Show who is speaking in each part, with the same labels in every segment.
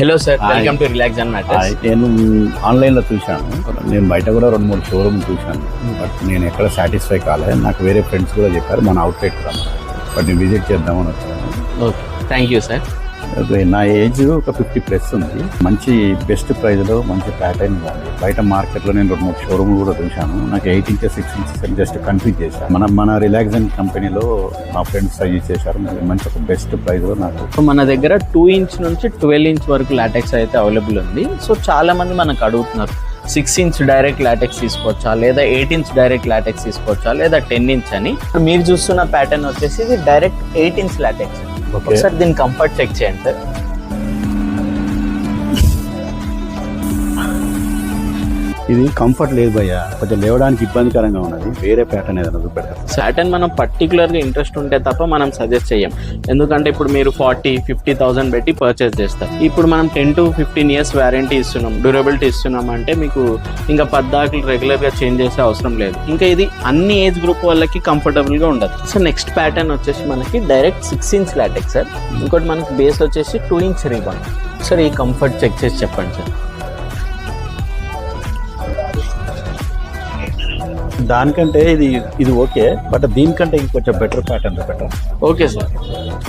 Speaker 1: Hello sir. Welcome to relax and matters
Speaker 2: నేను ఆన్లైన్లో చూశాను. నేను బయట కూడా రెండు మూడు షోరూమ్ చూశాను. బట్ నేను ఎక్కడ సాటిస్ఫై కాలేదు. నాకు వేరే ఫ్రెండ్స్ కూడా చెప్పారు మన అవుట్లెట్ రమ్మని. బట్ నేను విజిట్ చేద్దామని వచ్చాను.
Speaker 1: ఓకే థ్యాంక్ యూ సార్
Speaker 2: నా ఏజ్ ఒక ఫిఫ్టీ ప్లస్ ఉంది. మంచి బెస్ట్ ప్రైజ్లో మంచి ప్యాటర్న్ ఉంది బయట మార్కెట్లో నేను రెండు మూడు షోరూమ్లు కూడా చూశాను. నాకు eight inches six inches just confuse చేశాను మన మన రిలాక్సన్ కంపెనీలో మా ఫ్రెండ్స్ సజెస్ట్ చేశారు. మంచి ఒక బెస్ట్ ప్రైజ్లో నాకు
Speaker 1: సో మన దగ్గర టూ ఇంచ్ నుంచి ట్వెల్వ్ ఇంచ్ వరకు లాటెక్స్ అయితే అవైలబుల్ ఉంది. సో చాలా మంది మనకు అడుగుతున్నారు సిక్స్ ఇంచ్ డైరెక్ట్ లాటెక్స్ తీసుకోవచ్చా? లేదా ఎయిట్ ఇంచ్ డైరెక్ట్ లాటెక్స్ తీసుకోవచ్చా? లేదా టెన్ ఇంచ్ అని. మీరు చూస్తున్న ప్యాటర్న్ వచ్చేసి ఇది డైరెక్ట్ ఎయిట్ ఇంచ్ లాటెక్స్. ఒకసారి దీని కంఫర్ట్ చెక్ చేయండి. సార్
Speaker 2: ఇది కంఫర్ట్ లేదు భయ్య. కొంచెం లేవడానికి ఇబ్బందికరంగా ఉన్నది. వేరే ప్యాటర్న్ ఏదైనా చూపెడతారు?
Speaker 1: ప్యాటర్న్ మనం పర్టికులర్గా ఇంట్రెస్ట్ ఉంటే తప్ప మనం సజెస్ట్ చేయం ఎందుకంటే ఇప్పుడు మీరు ఫార్టీ ఫిఫ్టీ థౌసండ్ పెట్టి పర్చేస్ చేస్తారు. ఇప్పుడు మనం ten to fifteen years warranty ఇస్తున్నాం డ్యూరబిలిటీ ఇస్తున్నాం అంటే మీకు ఇంకా పద్దాకులు రెగ్యులర్గా చేంజ్ చేసే అవసరం లేదు. ఇంకా ఇది అన్ని ఏజ్ గ్రూప్ వాళ్ళకి కంఫర్టబుల్గా ఉండదు. సో నెక్స్ట్ ప్యాటర్న్ వచ్చేసి మనకి direct six inch latex sir ఇంకోటి మనకి బేస్ వచ్చేసి టూ ఇంచ్ రీబాన్ సార్ ఈ కంఫర్ట్ చెక్ చేసి చెప్పండి సార్
Speaker 2: దానికంటే ఇది ఇది ఓకే బట్ దీనికంటే ఇంకొంచెం better pattern better
Speaker 1: okay sir.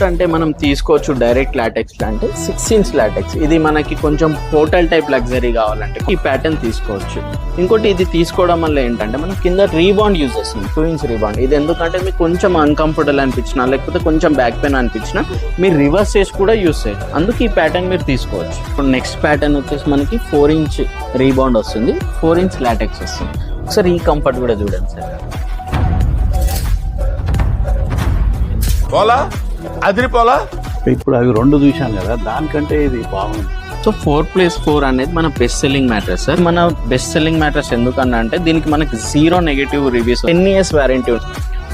Speaker 1: అంటే మనం తీసుకోవచ్చు డైరెక్ట్ లాటెక్స్ అంటే సిక్స్ ఇంచ్ లాటెక్స్ ఇది మనకి కొంచెం హోటల్ టైప్ లగ్జరీ కావాలంటే ఈ ప్యాటర్న్ తీసుకోవచ్చు. ఇంకోటి ఇది తీసుకోవడం వల్ల ఏంటంటే మనం కింద రీబాండ్ యూజ్ చేస్తుంది టూ ఇంచ్ రీబాండ్ ఇది ఎందుకంటే మీకు కొంచెం అన్కంఫర్టబుల్ అనిపించినా లేకపోతే కొంచెం బ్యాక్ పెయిన్ అనిపించినా మీరు రివర్స్ చేసి కూడా యూస్ చేయొచ్చు. అందుకే ఈ ప్యాటర్న్ మీరు తీసుకోవచ్చు. ఇప్పుడు నెక్స్ట్ ప్యాటర్న్ వచ్చేసి మనకి ఫోర్ ఇంచ్ రీబాండ్ వస్తుంది ఫోర్ ఇంచ్ లాటెక్స్ వస్తుంది. ఒకసారి ఈ కంఫర్ట్ కూడా చూడండి సార్.
Speaker 3: పోలా? అదిరిపోలా
Speaker 2: ఇప్పుడు అవి రెండు చూశాను కదా దానికంటే ఇది బాగుంది.
Speaker 1: సో ఫోర్ ప్లస్ ఫోర్ అనేది మన బెస్ట్ సెల్లింగ్ మ్యాట్రెస్ సార్ మన బెస్ట్ సెల్లింగ్ మ్యాట్రెస్ ఎందుకన్నా అంటే దీనికి మనకి zero negative reviews ten years warranty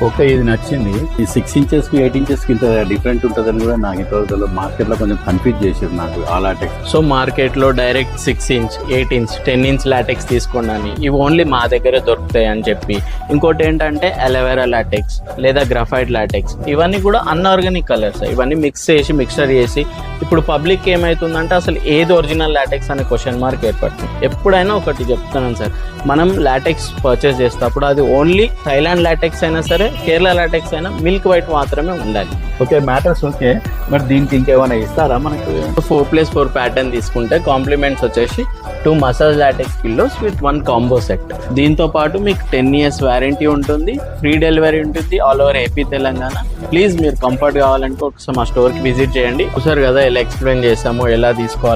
Speaker 2: okay ఇది నచ్చింది. ఈ సిక్స్ ఇంచెస్కి ఎయిట్ ఇంచెస్కి ఇంత డిఫరెంట్ ఉంటుందని కూడా నాకు ఇంతవరకు మార్కెట్లో కొంచెం కన్ఫ్యూజ్ చేసారు నాకు ఆ లాటెక్స్
Speaker 1: సో మార్కెట్లో direct six inch eight inch ten inch latex తీసుకోండి అని. ఇవి ఓన్లీ మా దగ్గరే దొరుకుతాయి అని చెప్పి. ఇంకోటి ఏంటంటే అలోవెరా లాటెక్స్ లేదా గ్రఫైట్ లాటెక్స్ ఇవన్నీ కూడా అన్ఆర్గానిక్ కలర్స్ ఇవన్నీ మిక్స్ చేసి మిక్సర్ చేసి. ఇప్పుడు పబ్లిక్ ఏమవుతుందంటే అసలు ఏది ఒరిజినల్ లాటెక్స్ అనే క్వశ్చన్ మార్క్ ఏర్పడుతుంది. ఎప్పుడైనా ఒకటి చెప్తున్నాను సార్. మనం లాటెక్స్ పర్చేస్ చేసేటప్పుడు అది ఓన్లీ థైలాండ్ లాటెక్స్ అయినా సరే కేరళ లాటెక్స్ అయినా మిల్క్ వైట్ మాత్రమే ఉండాలి.
Speaker 2: ఓకే మ్యాటర్స్ ఓకే మరి దీనికి ఇంకేమైనా ఇస్తారా మనకు?
Speaker 1: ఫోర్ ప్లస్ ఫోర్ ప్యాటర్న్ తీసుకుంటే కాంప్లిమెంట్స్ వచ్చేసి two massage latex pillows with one combo set దీంతో పాటు మీకు టెన్ ఇయర్స్ వారంటీ ఉంటుంది ఫ్రీ డెలివరీ ఉంటుంది all over AP Telangana. Please మీరు కంఫర్ట్ కావాలంటే ఒకసారి మా స్టోర్కి విజిట్ చేయండి. ఒకసారి కదా ఎలా ఎక్స్ప్లెయిన్ చేసాము ఎలా తీసుకోవాలి